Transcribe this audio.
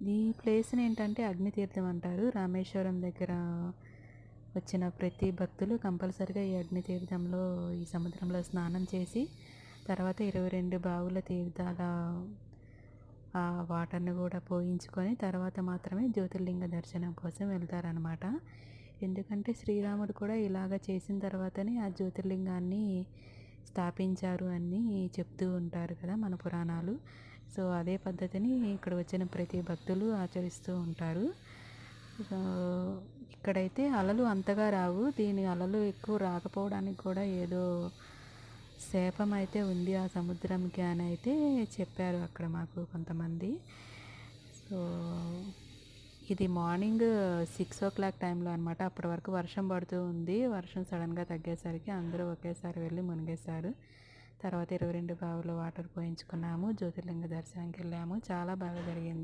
ఈ ప్లేస్ని ఏంటంటే అగ్నితీర్థం అంటారు. రామేశ్వరం దగ్గర వచ్చిన ప్రతి భక్తులు కంపల్సరిగా ఈ అగ్నితీర్థంలో ఈ సముద్రంలో స్నానం చేసి తర్వాత ఇరవై రెండు బావుల తీర్థాల ఆ వాటర్ని కూడా పోయించుకొని తర్వాత మాత్రమే జ్యోతిర్లింగ దర్శనం కోసం వెళ్తారనమాట ఎందుకంటే శ్రీరాముడు కూడా ఇలాగ చేసిన తర్వాతనే ఆ జ్యోతిర్లింగాన్ని స్థాపించారు అని చెప్తూ ఉంటారు కదా మన పురాణాలు. సో అదే పద్ధతిని ఇక్కడ వచ్చిన ప్రతి భక్తులు ఆచరిస్తూ ఉంటారు. ఇక్కడైతే అలలు అంతగా రావు. దీని అలలు ఎక్కువ రాకపోవడానికి కూడా ఏదో శాపం అయితే ఉంది ఆ సముద్రంకి అని అయితే చెప్పారు అక్కడ మాకు కొంతమంది. సో ఇది మార్నింగ్ సిక్స్ ఓ క్లాక్ టైంలో అనమాట అప్పటి వరకు వర్షం పడుతూ ఉంది. వర్షం సడన్గా తగ్గేసరికి అందరూ ఒకేసారి వెళ్ళి మునిగేశారు. తర్వాత ఇరవై రెండు బావులు వాటర్ పోయించుకున్నాము. జ్యోతిర్లింగ దర్శనానికి వెళ్ళాము చాలా బాగా జరిగింది.